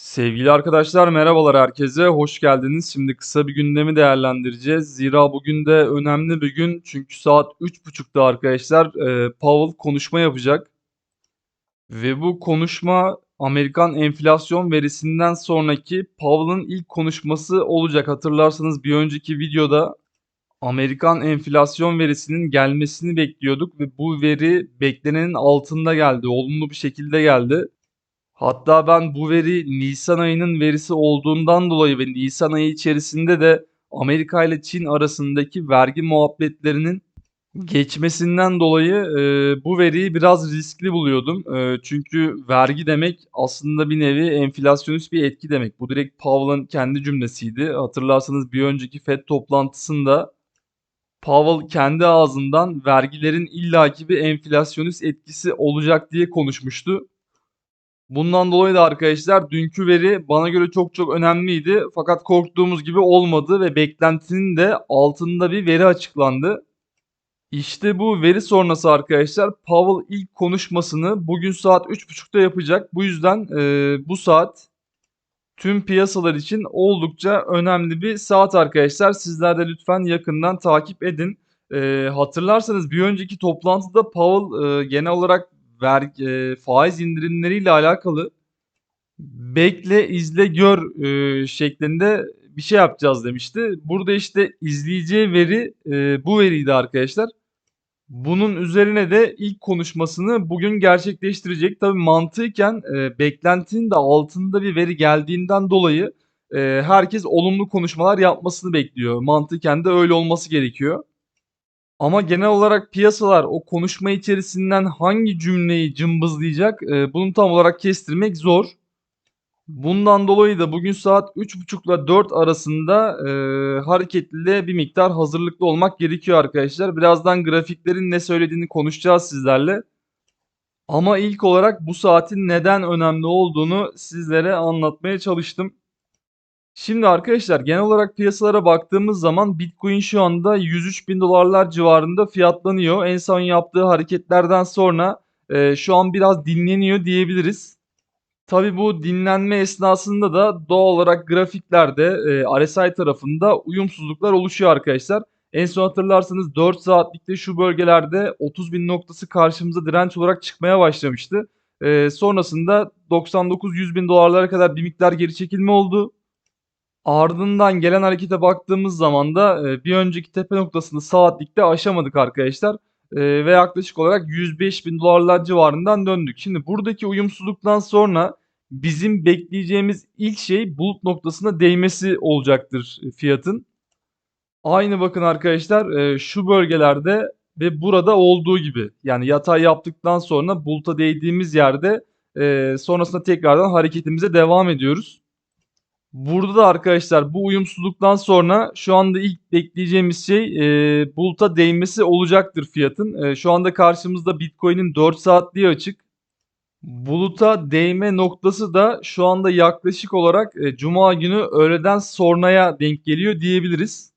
Sevgili arkadaşlar merhabalar herkese, hoş geldiniz. Şimdi kısa bir gündemi değerlendireceğiz. Zira bugün de önemli bir gün çünkü saat 3.30'da arkadaşlar e, Powell konuşma yapacak. Ve bu konuşma Amerikan enflasyon verisinden sonraki Powell'ın ilk konuşması olacak. Hatırlarsanız bir önceki videoda Amerikan enflasyon verisinin gelmesini bekliyorduk ve bu veri beklenenin altında geldi, olumlu bir şekilde geldi. Hatta ben bu veri nisan ayının verisi olduğundan dolayı ve nisan ayı içerisinde de Amerika ile Çin arasındaki vergi muhabbetlerinin geçmesinden dolayı e, bu veriyi biraz riskli buluyordum. E, çünkü vergi demek aslında bir nevi enflasyonist bir etki demek. Bu direkt Powell'ın kendi cümlesiydi. Hatırlarsanız bir önceki FED toplantısında Powell kendi ağzından vergilerin illaki bir enflasyonist etkisi olacak diye konuşmuştu. Bundan dolayı da arkadaşlar dünkü veri bana göre çok çok önemliydi. Fakat korktuğumuz gibi olmadı ve beklentinin de altında bir veri açıklandı. İşte bu veri sonrası arkadaşlar Powell ilk konuşmasını bugün saat 3.30'da yapacak. Bu yüzden e, bu saat tüm piyasalar için oldukça önemli bir saat arkadaşlar. Sizler de lütfen yakından takip edin. E, hatırlarsanız bir önceki toplantıda Powell e, genel olarak vergi, e, faiz indirimleriyle alakalı bekle, izle, gör e, şeklinde bir şey yapacağız demişti. Burada işte izleyeceği veri e, bu veriydi arkadaşlar. Bunun üzerine de ilk konuşmasını bugün gerçekleştirecek. Tabii mantıken e, beklentinin de altında bir veri geldiğinden dolayı e, herkes olumlu konuşmalar yapmasını bekliyor. Mantıken de öyle olması gerekiyor. Ama genel olarak piyasalar o konuşma içerisinden hangi cümleyi cımbızlayacak e, bunu tam olarak kestirmek zor. Bundan dolayı da bugün saat 3.30 ile 4 arasında e, hareketli bir miktar hazırlıklı olmak gerekiyor arkadaşlar. Birazdan grafiklerin ne söylediğini konuşacağız sizlerle. Ama ilk olarak bu saatin neden önemli olduğunu sizlere anlatmaya çalıştım. Şimdi arkadaşlar genel olarak piyasalara baktığımız zaman Bitcoin şu anda 103 bin dolarlar civarında fiyatlanıyor. En son yaptığı hareketlerden sonra e, şu an biraz dinleniyor diyebiliriz. Tabi bu dinlenme esnasında da doğal olarak grafiklerde e, RSI tarafında uyumsuzluklar oluşuyor arkadaşlar. En son hatırlarsanız 4 saatlikte şu bölgelerde 30 bin noktası karşımıza direnç olarak çıkmaya başlamıştı. E, sonrasında 99-100 bin dolarlara kadar bir miktar geri çekilme oldu. Ardından gelen harekete baktığımız zaman da e, bir önceki tepe noktasını saatlikte aşamadık arkadaşlar. E, ve yaklaşık olarak 105 bin dolarlar civarından döndük. Şimdi buradaki uyumsuzluktan sonra bizim bekleyeceğimiz ilk şey bulut noktasına değmesi olacaktır fiyatın. Aynı bakın arkadaşlar e, şu bölgelerde ve burada olduğu gibi yani yatay yaptıktan sonra buluta değdiğimiz yerde e, sonrasında tekrardan hareketimize devam ediyoruz. Burada da arkadaşlar bu uyumsuzluktan sonra şu anda ilk bekleyeceğimiz şey e, buluta değmesi olacaktır fiyatın. E, şu anda karşımızda Bitcoin'in 4 saatliği açık. Buluta değme noktası da şu anda yaklaşık olarak e, Cuma günü öğleden sonraya denk geliyor diyebiliriz.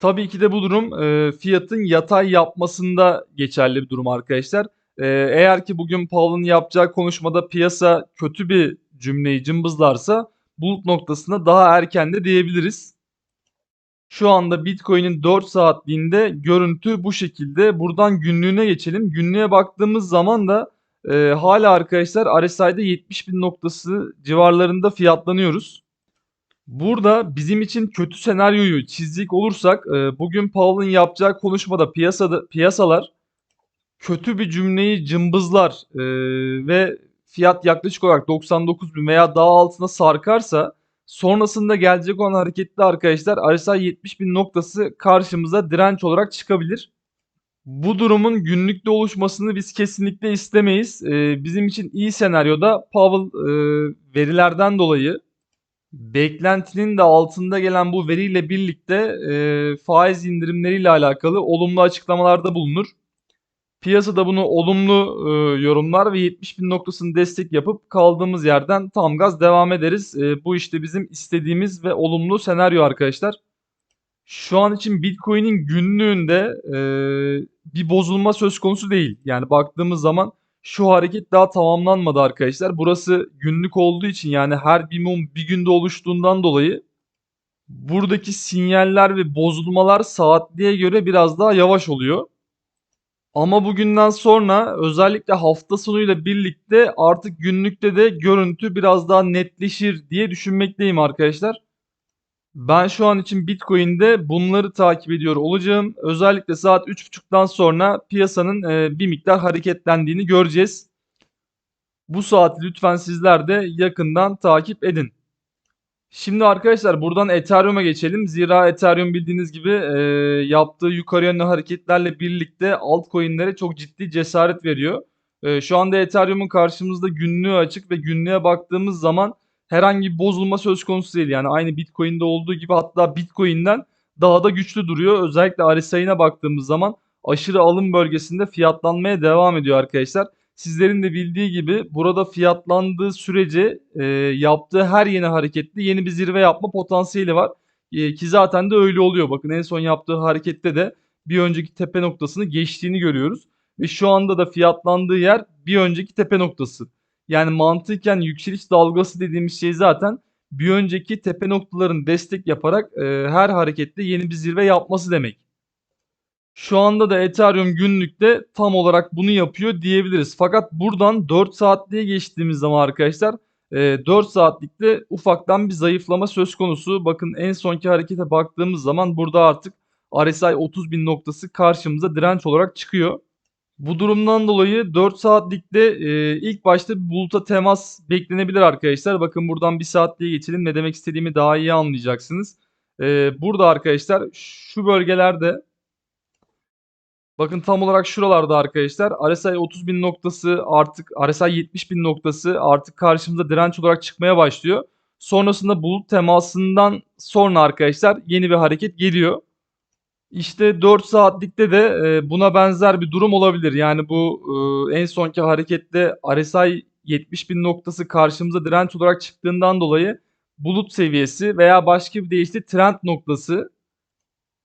Tabii ki de bu durum e, fiyatın yatay yapmasında geçerli bir durum arkadaşlar. E, eğer ki bugün Powell'ın yapacağı konuşmada piyasa kötü bir cümleyi cımbızlarsa bulut noktasına daha erken de diyebiliriz. Şu anda Bitcoin'in 4 saatliğinde görüntü bu şekilde. Buradan günlüğüne geçelim. Günlüğe baktığımız zaman da e, hala arkadaşlar RSI'de 70 bin noktası civarlarında fiyatlanıyoruz. Burada bizim için kötü senaryoyu çizecek olursak e, bugün Powell'ın yapacağı konuşmada piyasada piyasalar kötü bir cümleyi cımbızlar e, ve fiyat yaklaşık olarak 99 bin veya daha altına sarkarsa sonrasında gelecek olan hareketli arkadaşlar RSI 70 bin noktası karşımıza direnç olarak çıkabilir. Bu durumun günlükte oluşmasını biz kesinlikle istemeyiz. Ee, bizim için iyi senaryoda Powell e, verilerden dolayı beklentinin de altında gelen bu veriyle birlikte e, faiz indirimleriyle alakalı olumlu açıklamalarda bulunur. Piyasada bunu olumlu e, yorumlar ve 70 bin noktasını destek yapıp kaldığımız yerden tam gaz devam ederiz. E, bu işte bizim istediğimiz ve olumlu senaryo arkadaşlar. Şu an için Bitcoin'in günlüğünde e, bir bozulma söz konusu değil. Yani baktığımız zaman şu hareket daha tamamlanmadı arkadaşlar. Burası günlük olduğu için yani her bir mum bir günde oluştuğundan dolayı buradaki sinyaller ve bozulmalar saatliğe göre biraz daha yavaş oluyor. Ama bugünden sonra özellikle hafta sonuyla birlikte artık günlükte de görüntü biraz daha netleşir diye düşünmekteyim arkadaşlar. Ben şu an için Bitcoin'de bunları takip ediyor olacağım. Özellikle saat 3.30'dan sonra piyasanın e, bir miktar hareketlendiğini göreceğiz. Bu saati lütfen sizler de yakından takip edin. Şimdi arkadaşlar buradan Ethereum'a geçelim. Zira Ethereum bildiğiniz gibi e, yaptığı yukarı yönlü hareketlerle birlikte altcoin'lere çok ciddi cesaret veriyor. E, şu anda Ethereum'un karşımızda günlüğü açık ve günlüğe baktığımız zaman herhangi bir bozulma söz konusu değil. Yani aynı Bitcoin'de olduğu gibi hatta Bitcoin'den daha da güçlü duruyor. Özellikle RSI'ne baktığımız zaman aşırı alım bölgesinde fiyatlanmaya devam ediyor arkadaşlar. Sizlerin de bildiği gibi burada fiyatlandığı sürece e, yaptığı her yeni harekette yeni bir zirve yapma potansiyeli var. E, ki zaten de öyle oluyor. Bakın en son yaptığı harekette de bir önceki tepe noktasını geçtiğini görüyoruz. Ve şu anda da fiyatlandığı yer bir önceki tepe noktası. Yani mantıken yükseliş dalgası dediğimiz şey zaten bir önceki tepe noktaların destek yaparak e, her harekette yeni bir zirve yapması demek. Şu anda da Ethereum günlükte tam olarak bunu yapıyor diyebiliriz. Fakat buradan 4 saatliğe geçtiğimiz zaman arkadaşlar e, 4 saatlikte ufaktan bir zayıflama söz konusu. Bakın en sonki harekete baktığımız zaman burada artık RSI 30.000 noktası karşımıza direnç olarak çıkıyor. Bu durumdan dolayı 4 saatlikte e, ilk başta buluta temas beklenebilir arkadaşlar. Bakın buradan 1 saatliğe geçelim. Ne demek istediğimi daha iyi anlayacaksınız. E, burada arkadaşlar şu bölgelerde bakın tam olarak şuralarda arkadaşlar RSI 30.000 noktası artık RSI 70.000 noktası artık karşımıza direnç olarak çıkmaya başlıyor. Sonrasında bulut temasından sonra arkadaşlar yeni bir hareket geliyor. İşte 4 saatlikte de e, buna benzer bir durum olabilir. Yani bu e, en sonki harekette RSI 70.000 noktası karşımıza direnç olarak çıktığından dolayı bulut seviyesi veya başka bir deyişle trend noktası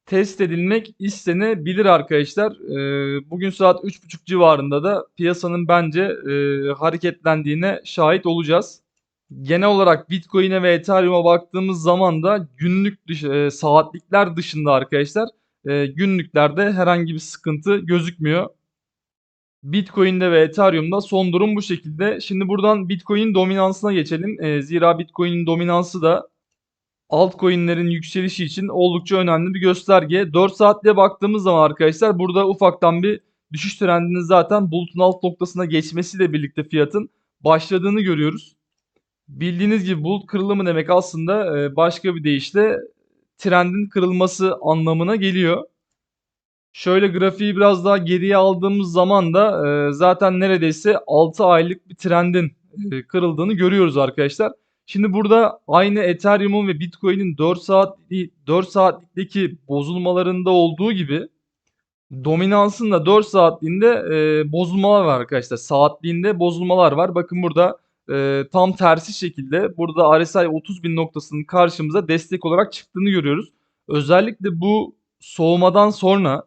test edilmek istenebilir arkadaşlar. E, bugün saat 3.30 civarında da piyasanın bence e, hareketlendiğine şahit olacağız. Genel olarak Bitcoin'e ve Ethereum'a baktığımız zaman da günlük e, saatlikler dışında arkadaşlar e, günlüklerde herhangi bir sıkıntı gözükmüyor. Bitcoin'de ve Ethereum'da son durum bu şekilde. Şimdi buradan Bitcoin dominansına geçelim. Zira Bitcoin'in dominansı da altcoin'lerin yükselişi için oldukça önemli bir gösterge. 4 saatliğe baktığımız zaman arkadaşlar burada ufaktan bir düşüş trendinin zaten bulutun alt noktasına geçmesiyle birlikte fiyatın başladığını görüyoruz. Bildiğiniz gibi bulut kırılımı demek aslında e, başka bir deyişle trendin kırılması anlamına geliyor. Şöyle grafiği biraz daha geriye aldığımız zaman da e, zaten neredeyse 6 aylık bir trendin e, kırıldığını görüyoruz arkadaşlar. Şimdi burada aynı Ethereum'un ve Bitcoin'in 4 saat 4 saatlikteki bozulmalarında olduğu gibi dominansın da 4 saatliğinde e, bozulmalar var arkadaşlar. Saatliğinde bozulmalar var. Bakın burada e, tam tersi şekilde burada RSI 30.000 noktasının karşımıza destek olarak çıktığını görüyoruz. Özellikle bu soğumadan sonra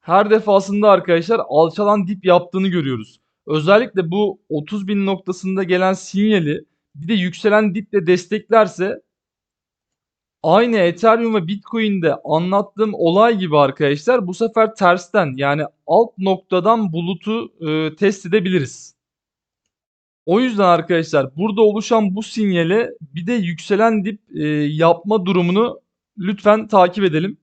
her defasında arkadaşlar alçalan dip yaptığını görüyoruz. Özellikle bu 30.000 noktasında gelen sinyali bir de yükselen diple desteklerse aynı Ethereum ve Bitcoin'de anlattığım olay gibi arkadaşlar bu sefer tersten yani alt noktadan bulutu e, test edebiliriz. O yüzden arkadaşlar burada oluşan bu sinyale bir de yükselen dip e, yapma durumunu lütfen takip edelim.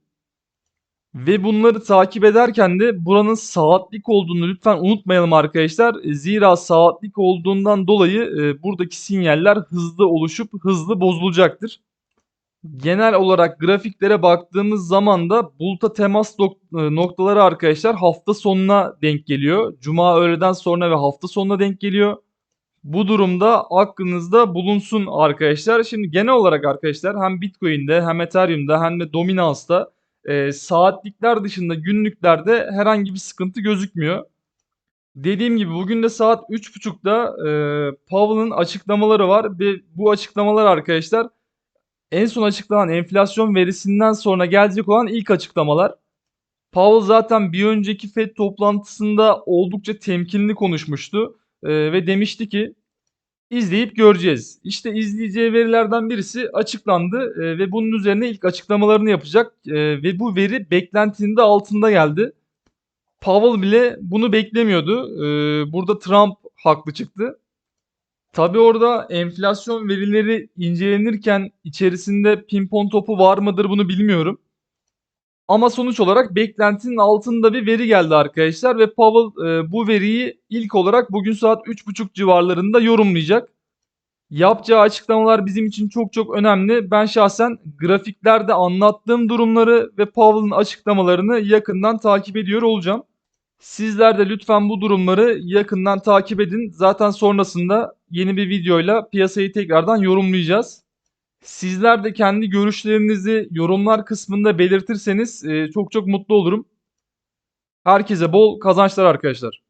Ve bunları takip ederken de buranın saatlik olduğunu lütfen unutmayalım arkadaşlar. Zira saatlik olduğundan dolayı e, buradaki sinyaller hızlı oluşup hızlı bozulacaktır. Genel olarak grafiklere baktığımız zaman da buluta temas nok- noktaları arkadaşlar hafta sonuna denk geliyor. Cuma öğleden sonra ve hafta sonuna denk geliyor. Bu durumda aklınızda bulunsun arkadaşlar. Şimdi genel olarak arkadaşlar hem Bitcoin'de hem Ethereum'da hem de Dominance'da e, saatlikler dışında günlüklerde herhangi bir sıkıntı gözükmüyor. Dediğim gibi bugün de saat 3.30'da e, Powell'ın açıklamaları var ve bu açıklamalar arkadaşlar en son açıklanan enflasyon verisinden sonra gelecek olan ilk açıklamalar. Powell zaten bir önceki FED toplantısında oldukça temkinli konuşmuştu Eee, ve demişti ki izleyip göreceğiz. İşte izleyeceği verilerden birisi açıklandı eee, ve bunun üzerine ilk açıklamalarını yapacak Eee, ve bu veri beklentinin de altında geldi. Powell bile bunu beklemiyordu. Eee, burada Trump haklı çıktı. Tabii orada enflasyon verileri incelenirken içerisinde pimpon topu var mıdır bunu bilmiyorum. Ama sonuç olarak beklentinin altında bir veri geldi arkadaşlar ve Powell e, bu veriyi ilk olarak bugün saat 3.30 civarlarında yorumlayacak. Yapacağı açıklamalar bizim için çok çok önemli. Ben şahsen grafiklerde anlattığım durumları ve Powell'ın açıklamalarını yakından takip ediyor olacağım. Sizler de lütfen bu durumları yakından takip edin. Zaten sonrasında yeni bir videoyla piyasayı tekrardan yorumlayacağız. Sizler de kendi görüşlerinizi yorumlar kısmında belirtirseniz e, çok çok mutlu olurum. Herkese bol kazançlar arkadaşlar.